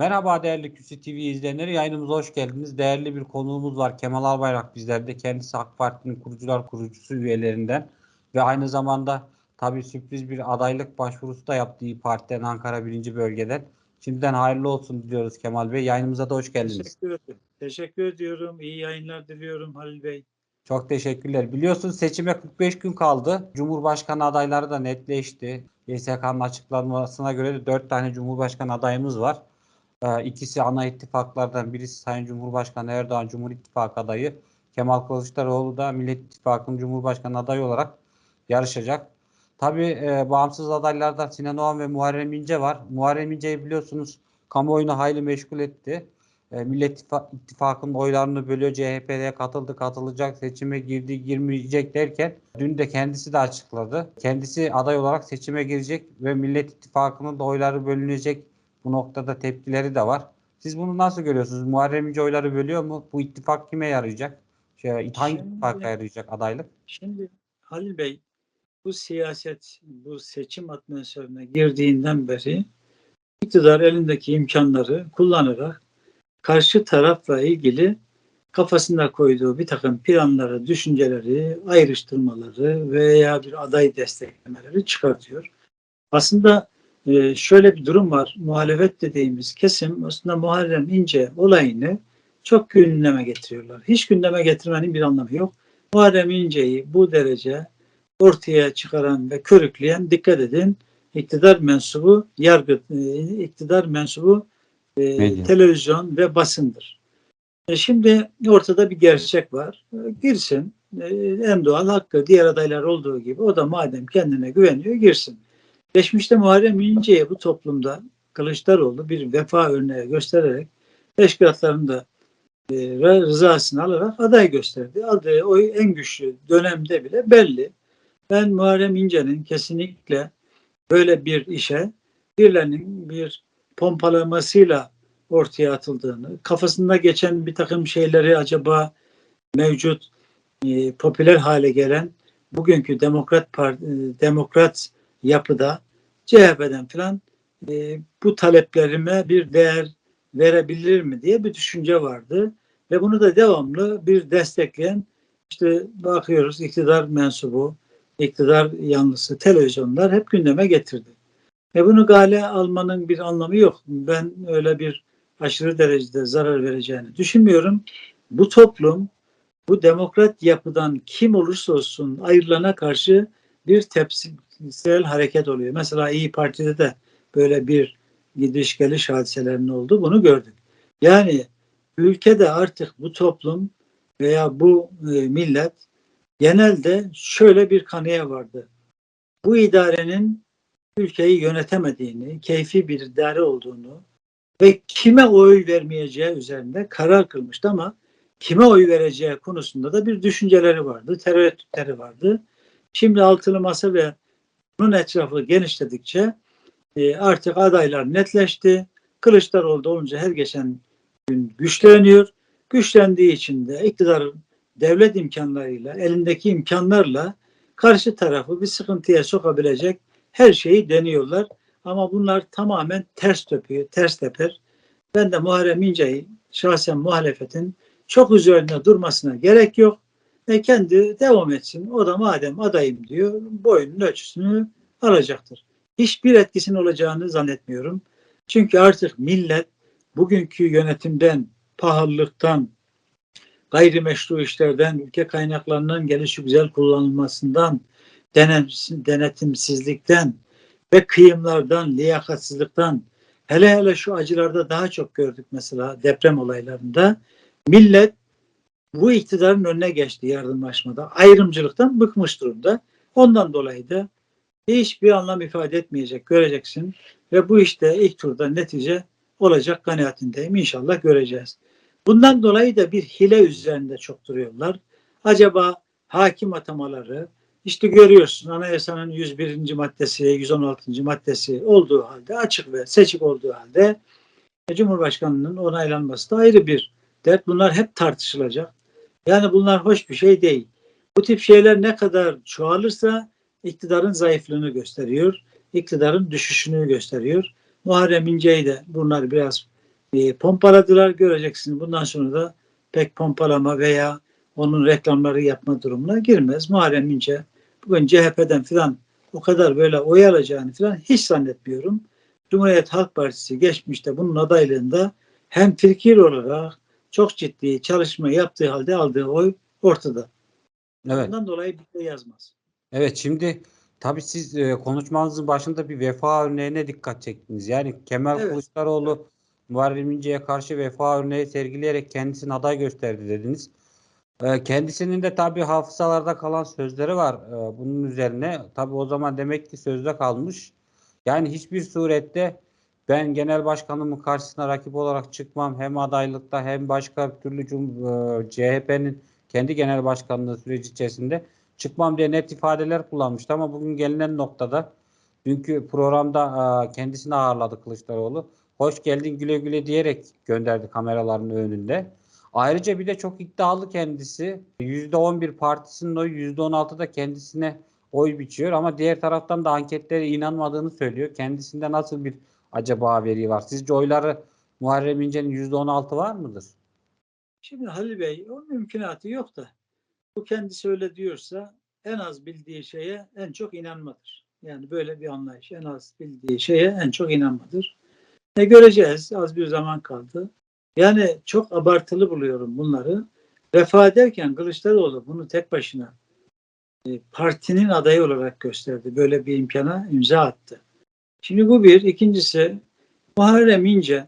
Merhaba değerli QC TV izleyenleri. Yayınımıza hoş geldiniz. Değerli bir konuğumuz var. Kemal Albayrak bizlerde. Kendisi AK Parti'nin kurucular kurucusu üyelerinden ve aynı zamanda tabii sürpriz bir adaylık başvurusu da yaptı İYİ Parti'den Ankara 1. Bölgeden. Şimdiden hayırlı olsun diliyoruz Kemal Bey. Yayınımıza da hoş geldiniz. Teşekkür ederim. Teşekkür ediyorum. İyi yayınlar diliyorum Halil Bey. Çok teşekkürler. Biliyorsunuz seçime 45 gün kaldı. Cumhurbaşkanı adayları da netleşti. YSK'nın açıklamasına göre de 4 tane Cumhurbaşkanı adayımız var. Ee, İkisi ana ittifaklardan birisi Sayın Cumhurbaşkanı Erdoğan Cumhur İttifakı adayı. Kemal Kılıçdaroğlu da Millet İttifakı'nın Cumhurbaşkanı adayı olarak yarışacak. Tabii e, bağımsız adaylardan Sinan Oğan ve Muharrem İnce var. Muharrem İnce'yi biliyorsunuz kamuoyunu hayli meşgul etti. E, Millet İttifa- İttifakı'nın oylarını bölüyor. CHP'ye katıldı, katılacak, seçime girdi, girmeyecek derken dün de kendisi de açıkladı. Kendisi aday olarak seçime girecek ve Millet İttifakı'nın da oyları bölünecek. Bu noktada tepkileri de var. Siz bunu nasıl görüyorsunuz? Muharrem İnce oyları bölüyor mu? Bu ittifak kime yarayacak? Şey, hangi Şimdi- ittifaka yarayacak adaylık? Şimdi Halil Bey bu siyaset, bu seçim atmosferine girdiğinden beri iktidar elindeki imkanları kullanarak karşı tarafla ilgili kafasında koyduğu bir takım planları, düşünceleri, ayrıştırmaları veya bir aday desteklemeleri çıkartıyor. Aslında e, şöyle bir durum var. Muhalefet dediğimiz kesim aslında Muharrem İnce olayını çok gündeme getiriyorlar. Hiç gündeme getirmenin bir anlamı yok. Muharrem İnce'yi bu derece ortaya çıkaran ve körükleyen dikkat edin iktidar mensubu yargı e, iktidar mensubu e, televizyon ve basındır. E şimdi ortada bir gerçek var. E, girsin. E, en doğal hakkı diğer adaylar olduğu gibi o da madem kendine güveniyor girsin. Geçmişte Muharrem İnce'ye bu toplumda Kılıçdaroğlu bir vefa örneği göstererek teşkilatlarında e, ve rızasını alarak aday gösterdi. Adı o en güçlü dönemde bile belli. Ben Muharrem İnce'nin kesinlikle böyle bir işe birilerinin bir pompalamasıyla ortaya atıldığını, kafasında geçen bir takım şeyleri acaba mevcut e, popüler hale gelen bugünkü demokrat Parti, e, demokrat yapıda CHP'den falan e, bu taleplerime bir değer verebilir mi diye bir düşünce vardı ve bunu da devamlı bir destekleyen işte bakıyoruz iktidar mensubu, iktidar yanlısı televizyonlar hep gündeme getirdi. Ve bunu gale almanın bir anlamı yok. Ben öyle bir aşırı derecede zarar vereceğini düşünmüyorum. Bu toplum bu demokrat yapıdan kim olursa olsun ayrılana karşı bir tepkisel hareket oluyor. Mesela İyi Parti'de de böyle bir gidiş geliş hadiselerinin oldu. Bunu gördük. Yani ülkede artık bu toplum veya bu e, millet genelde şöyle bir kanıya vardı. Bu idarenin ülkeyi yönetemediğini, keyfi bir idare olduğunu ve kime oy vermeyeceği üzerinde karar kılmıştı ama kime oy vereceği konusunda da bir düşünceleri vardı, tereddütleri vardı. Şimdi altılı masa ve bunun etrafı genişledikçe e, artık adaylar netleşti. Kılıçdaroğlu da olunca her geçen gün güçleniyor. Güçlendiği için de iktidarın devlet imkanlarıyla, elindeki imkanlarla karşı tarafı bir sıkıntıya sokabilecek her şeyi deniyorlar. Ama bunlar tamamen ters tepiyor, ters teper. Ben de Muharrem İnce'yi şahsen muhalefetin çok üzerine durmasına gerek yok. E kendi devam etsin. O da madem adayım diyor, boyunun ölçüsünü alacaktır. Hiçbir etkisinin olacağını zannetmiyorum. Çünkü artık millet bugünkü yönetimden, pahalılıktan, gayrimeşru işlerden, ülke kaynaklarının gelişi güzel kullanılmasından, denetimsizlikten ve kıyımlardan, liyakatsizlikten, hele hele şu acılarda daha çok gördük mesela deprem olaylarında, millet bu iktidarın önüne geçti yardımlaşmada. Ayrımcılıktan bıkmış durumda. Ondan dolayı da hiçbir anlam ifade etmeyecek, göreceksin. Ve bu işte ilk turda netice olacak kanaatindeyim. İnşallah göreceğiz. Bundan dolayı da bir hile üzerinde çok duruyorlar. Acaba hakim atamaları, işte görüyorsun anayasanın 101. maddesi, 116. maddesi olduğu halde, açık ve seçik olduğu halde e, Cumhurbaşkanının onaylanması da ayrı bir dert. Bunlar hep tartışılacak. Yani bunlar hoş bir şey değil. Bu tip şeyler ne kadar çoğalırsa iktidarın zayıflığını gösteriyor. iktidarın düşüşünü gösteriyor. Muharrem İnce'yi de bunlar biraz e, pompaladılar göreceksiniz. Bundan sonra da pek pompalama veya onun reklamları yapma durumuna girmez. Muharrem İnce bugün CHP'den filan o kadar böyle oy alacağını filan hiç zannetmiyorum. Cumhuriyet Halk Partisi geçmişte bunun adaylığında hem fikir olarak çok ciddi çalışma yaptığı halde aldığı oy ortada. Evet. Bundan dolayı bir şey yazmaz. Evet şimdi tabii siz e, konuşmanızın başında bir vefa örneğine dikkat çektiniz. Yani Kemal Evet. Kılıçdaroğlu Muharrem İnce'ye karşı vefa örneği sergileyerek kendisini aday gösterdi dediniz. E, kendisinin de tabii hafızalarda kalan sözleri var e, bunun üzerine. Tabii o zaman demek ki sözde kalmış. Yani hiçbir surette ben genel başkanımın karşısına rakip olarak çıkmam hem adaylıkta hem başka bir türlü cum- e, CHP'nin kendi genel başkanlığı süreci içerisinde çıkmam diye net ifadeler kullanmıştı ama bugün gelinen noktada dünkü programda e, kendisini ağırladı Kılıçdaroğlu. Hoş geldin güle güle diyerek gönderdi kameraların önünde. Ayrıca bir de çok iddialı kendisi. %11 partisinin oyu %16 da kendisine oy biçiyor ama diğer taraftan da anketlere inanmadığını söylüyor. Kendisinde nasıl bir acaba veri var? Sizce oyları Muharrem İnce'nin %16 var mıdır? Şimdi Halil Bey o mümkünatı yok da bu kendisi öyle diyorsa en az bildiği şeye en çok inanmadır. Yani böyle bir anlayış. En az bildiği şeye en çok inanmadır. Ne göreceğiz? Az bir zaman kaldı. Yani çok abartılı buluyorum bunları. Vefa ederken Kılıçdaroğlu bunu tek başına e, partinin adayı olarak gösterdi. Böyle bir imkana imza attı. Şimdi bu bir. İkincisi Muharrem İnce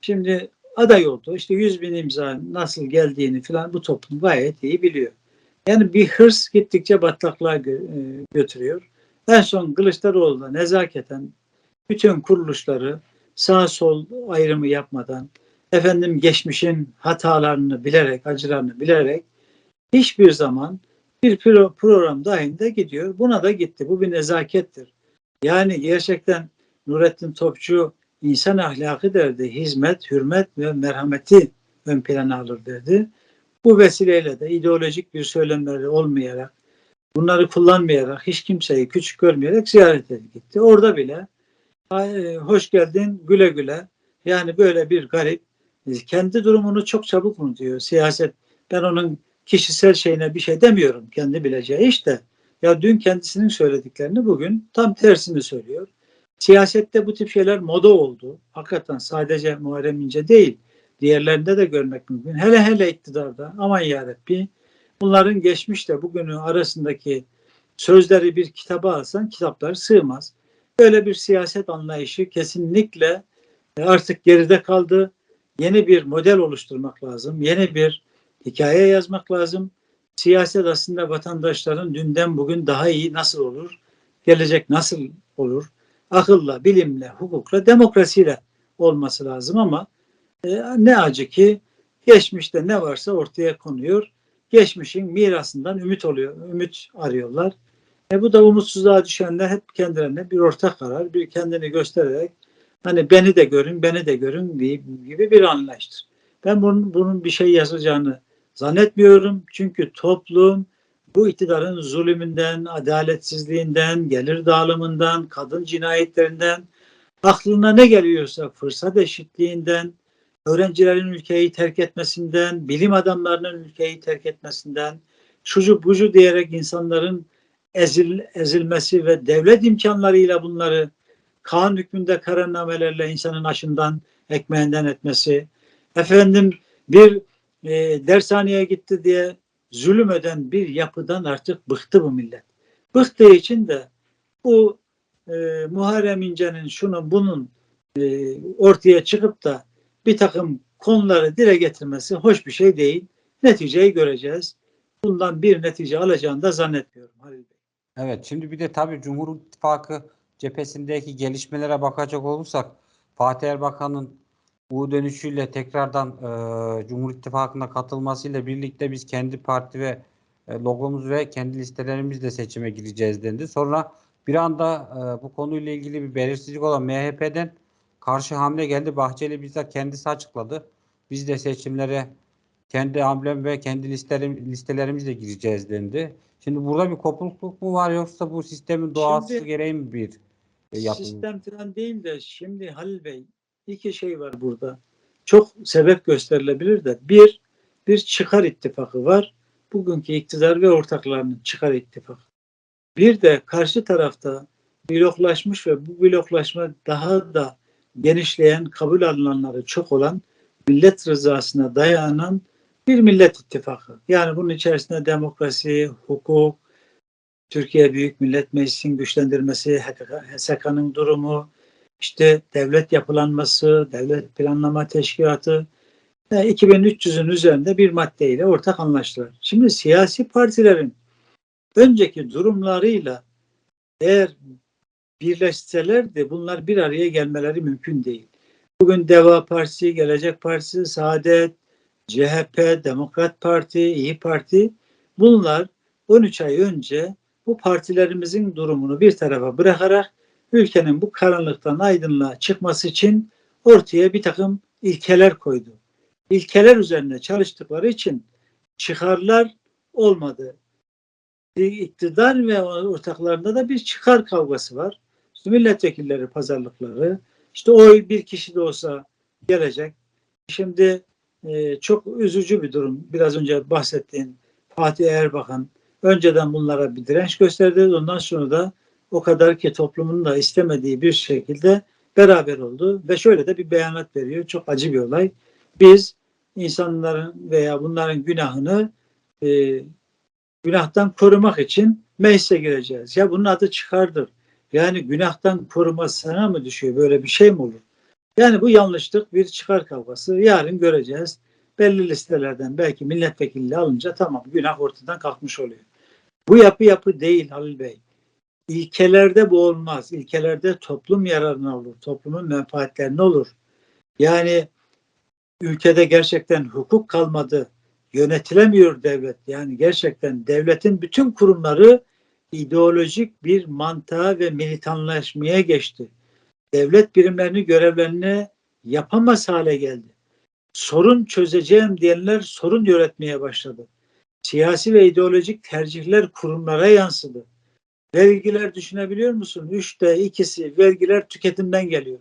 şimdi aday oldu. İşte 100 bin imza nasıl geldiğini falan bu toplum gayet iyi biliyor. Yani bir hırs gittikçe bataklığa e, götürüyor. En son Kılıçdaroğlu'na nezaketen bütün kuruluşları sağ sol ayrımı yapmadan efendim geçmişin hatalarını bilerek, acılarını bilerek hiçbir zaman bir pro- program dahilinde gidiyor. Buna da gitti. Bu bir nezakettir. Yani gerçekten Nurettin Topçu insan ahlakı derdi. Hizmet, hürmet ve merhameti ön plana alır derdi. Bu vesileyle de ideolojik bir söylemleri olmayarak, bunları kullanmayarak, hiç kimseyi küçük görmeyerek ziyarete gitti. Orada bile "Ay, hoş geldin, güle güle. Yani böyle bir garip kendi durumunu çok çabuk unutuyor siyaset. Ben onun kişisel şeyine bir şey demiyorum. Kendi bileceği işte. Ya dün kendisinin söylediklerini bugün tam tersini söylüyor. Siyasette bu tip şeyler moda oldu. Hakikaten sadece Muharrem İnce değil. Diğerlerinde de görmek mümkün. Hele hele iktidarda. Aman yarabbi. Bunların geçmişle bugünü arasındaki sözleri bir kitaba alsan kitaplar sığmaz. Böyle bir siyaset anlayışı kesinlikle e, artık geride kaldı. Yeni bir model oluşturmak lazım. Yeni bir hikaye yazmak lazım. Siyaset aslında vatandaşların dünden bugün daha iyi nasıl olur? Gelecek nasıl olur? Akılla, bilimle, hukukla, demokrasiyle olması lazım ama e, ne acı ki geçmişte ne varsa ortaya konuyor. Geçmişin mirasından ümit oluyor, ümit arıyorlar. E bu da umutsuzluğa düşenler hep kendilerine bir ortak karar, bir kendini göstererek hani beni de görün, beni de görün gibi bir anlayıştır. Ben bunun, bunun bir şey yazacağını zannetmiyorum. Çünkü toplum bu iktidarın zulümünden, adaletsizliğinden, gelir dağılımından, kadın cinayetlerinden, aklına ne geliyorsa fırsat eşitliğinden, öğrencilerin ülkeyi terk etmesinden, bilim adamlarının ülkeyi terk etmesinden, şucu bucu diyerek insanların ezil, ezilmesi ve devlet imkanlarıyla bunları kanun hükmünde kararnamelerle insanın aşından, ekmeğinden etmesi, efendim bir e, dershaneye gitti diye zulüm eden bir yapıdan artık bıktı bu millet. Bıktığı için de bu e, Muharrem İnce'nin şunun bunun e, ortaya çıkıp da bir takım konuları dile getirmesi hoş bir şey değil. Neticeyi göreceğiz. Bundan bir netice alacağını da zannetmiyorum Halil. Evet şimdi bir de tabii Cumhur İttifakı cephesindeki gelişmelere bakacak olursak Fatih Erbakan'ın bu dönüşüyle tekrardan e, Cumhur İttifakı'na katılmasıyla birlikte biz kendi parti ve e, logomuz ve kendi listelerimizle seçime gireceğiz dendi. Sonra bir anda e, bu konuyla ilgili bir belirsizlik olan MHP'den karşı hamle geldi. Bahçeli bizzat kendisi açıkladı. Biz de seçimlere kendi amblem ve kendi listelerim, listelerimizle gireceğiz dendi. Şimdi burada bir kopukluk mu var yoksa bu sistemin doğası Şimdi- gereği mi bir e, yapım? Sistem falan değil de şimdi Halil Bey iki şey var burada. çok sebep gösterilebilir de bir, bir çıkar ittifakı var. Bugünkü iktidar ve ortaklarının çıkar ittifakı. Bir de karşı tarafta bloklaşmış ve bu bloklaşma daha da genişleyen, kabul alınanları çok olan millet rızasına dayanan bir millet ittifakı. Yani bunun içerisinde demokrasi, hukuk, Türkiye Büyük Millet Meclisi'nin güçlendirmesi, HSK'nın durumu, işte devlet yapılanması, devlet planlama teşkilatı, yani 2300'ün üzerinde bir maddeyle ortak anlaştılar. Şimdi siyasi partilerin önceki durumlarıyla eğer birleşselerdi bunlar bir araya gelmeleri mümkün değil. Bugün Deva Partisi, Gelecek Partisi, Saadet, CHP, Demokrat Parti, İyi Parti bunlar 13 ay önce bu partilerimizin durumunu bir tarafa bırakarak ülkenin bu karanlıktan aydınlığa çıkması için ortaya bir takım ilkeler koydu. İlkeler üzerine çalıştıkları için çıkarlar olmadı. İktidar ve ortaklarında da bir çıkar kavgası var. İşte milletvekilleri pazarlıkları, işte oy bir kişi de olsa gelecek. Şimdi e, çok üzücü bir durum. Biraz önce bahsettiğin Fatih Erbakan önceden bunlara bir direnç gösterdi. Ondan sonra da o kadar ki toplumun da istemediği bir şekilde beraber oldu ve şöyle de bir beyanat veriyor. Çok acı bir olay. Biz insanların veya bunların günahını e, günahtan korumak için meclise gireceğiz. Ya bunun adı çıkardır. Yani günahtan koruma sana mı düşüyor? Böyle bir şey mi olur? Yani bu yanlışlık bir çıkar kavgası. Yarın göreceğiz. Belli listelerden belki milletvekilliği alınca tamam günah ortadan kalkmış oluyor. Bu yapı yapı değil Halil Bey. İlkelerde bu olmaz. İlkelerde toplum yararına olur. Toplumun menfaatlerine olur. Yani ülkede gerçekten hukuk kalmadı. Yönetilemiyor devlet. Yani gerçekten devletin bütün kurumları ideolojik bir mantığa ve militanlaşmaya geçti. Devlet birimlerini görevlerini yapamaz hale geldi. Sorun çözeceğim diyenler sorun yönetmeye başladı. Siyasi ve ideolojik tercihler kurumlara yansıdı. Vergiler düşünebiliyor musun? Üçte ikisi vergiler tüketimden geliyor.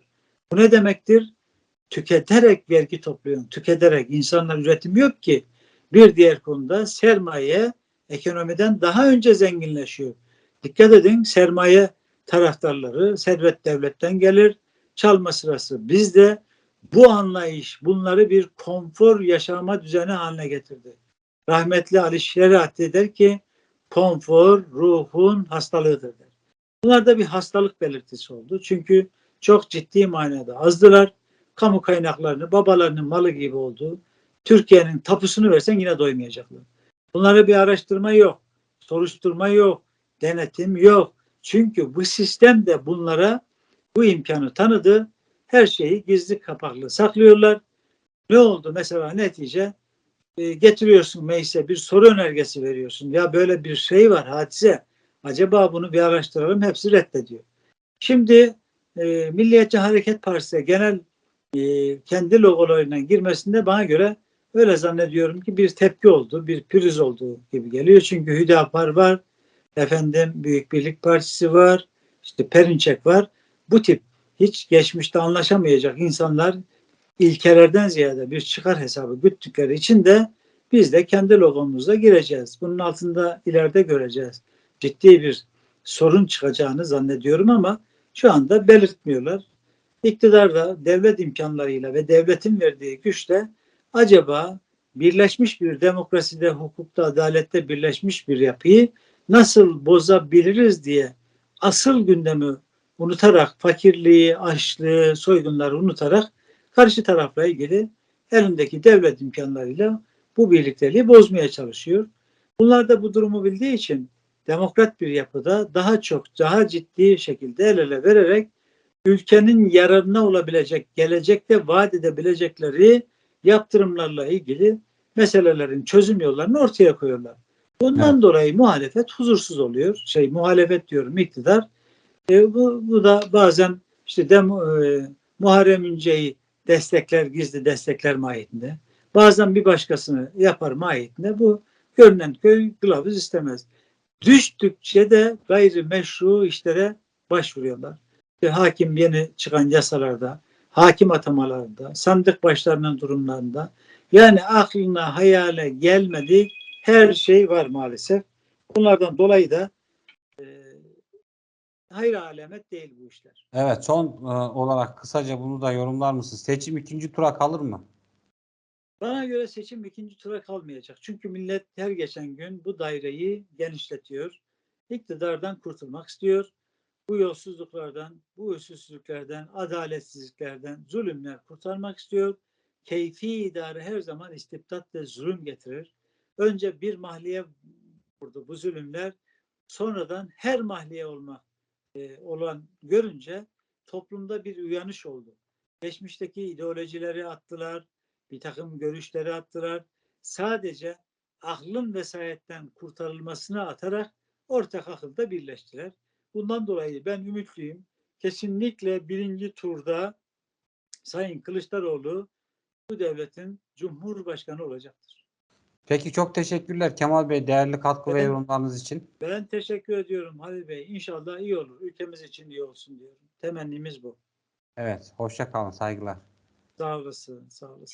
Bu ne demektir? Tüketerek vergi topluyorsun. Tüketerek. insanlar üretim yok ki. Bir diğer konuda sermaye ekonomiden daha önce zenginleşiyor. Dikkat edin sermaye taraftarları servet devletten gelir. Çalma sırası bizde. Bu anlayış bunları bir konfor yaşama düzeni haline getirdi. Rahmetli Ali Şeriatli der ki konfor ruhun hastalığıdır der. Bunlar da bir hastalık belirtisi oldu. Çünkü çok ciddi manada azdılar. Kamu kaynaklarını babalarının malı gibi oldu. Türkiye'nin tapusunu versen yine doymayacaklar. Bunlara bir araştırma yok. Soruşturma yok. Denetim yok. Çünkü bu sistem de bunlara bu imkanı tanıdı. Her şeyi gizli kapaklı saklıyorlar. Ne oldu mesela netice? E, getiriyorsun meclise bir soru önergesi veriyorsun. Ya böyle bir şey var hadise. Acaba bunu bir araştıralım. Hepsi reddediyor. Şimdi e, Milliyetçi Hareket Partisi genel e, kendi logolarıyla girmesinde bana göre öyle zannediyorum ki bir tepki oldu, bir pürüz olduğu gibi geliyor. Çünkü Hüdapar var, efendim Büyük Birlik Partisi var, işte Perinçek var. Bu tip hiç geçmişte anlaşamayacak insanlar ilkelerden ziyade bir çıkar hesabı güttükleri için de biz de kendi logomuzla gireceğiz. Bunun altında ileride göreceğiz. Ciddi bir sorun çıkacağını zannediyorum ama şu anda belirtmiyorlar. İktidar da devlet imkanlarıyla ve devletin verdiği güçle acaba birleşmiş bir demokraside, hukukta, adalette birleşmiş bir yapıyı nasıl bozabiliriz diye asıl gündemi unutarak, fakirliği, açlığı, soygunları unutarak karşı tarafla ilgili elindeki devlet imkanlarıyla bu birlikteliği bozmaya çalışıyor. Bunlar da bu durumu bildiği için demokrat bir yapıda daha çok, daha ciddi şekilde el ele vererek ülkenin yararına olabilecek, gelecekte vaat edebilecekleri yaptırımlarla ilgili meselelerin çözüm yollarını ortaya koyuyorlar. Bundan evet. dolayı muhalefet huzursuz oluyor. Şey muhalefet diyorum iktidar. E, bu, bu da bazen işte dem, e, Muharrem İnce'yi destekler, gizli destekler mahiyetinde. Bazen bir başkasını yapar mahiyetinde. Bu görünen köy kılavuz istemez. Düştükçe de gayri meşru işlere başvuruyorlar. İşte hakim yeni çıkan yasalarda hakim atamalarında, sandık başlarının durumlarında yani aklına hayale gelmedik her şey var maalesef. Bunlardan dolayı da e, hayır alamet değil bu işler. Evet son e, olarak kısaca bunu da yorumlar mısın? Seçim ikinci tura kalır mı? Bana göre seçim ikinci tura kalmayacak. Çünkü millet her geçen gün bu daireyi genişletiyor. İktidardan kurtulmak istiyor. Bu yolsuzluklardan, bu usulsüzlüklerden, adaletsizliklerden, zulümler kurtarmak istiyor. Keyfi idare her zaman istibdat ve zulüm getirir. Önce bir mahliye vurdu bu zulümler. Sonradan her mahliye olmak e, olan görünce toplumda bir uyanış oldu. Geçmişteki ideolojileri attılar, bir takım görüşleri attılar. Sadece aklın vesayetten kurtarılmasını atarak ortak akılda birleştiler. Bundan dolayı ben ümitliyim. Kesinlikle birinci turda Sayın Kılıçdaroğlu bu devletin Cumhurbaşkanı olacaktır. Peki çok teşekkürler Kemal Bey değerli katkı ve Evet. yorumlarınız için. Ben teşekkür ediyorum Halil Bey. İnşallah iyi olur. Ülkemiz için iyi olsun diyorum. Temennimiz bu. Evet hoşça kalın saygılar. Sağ olasın, sağ olasın.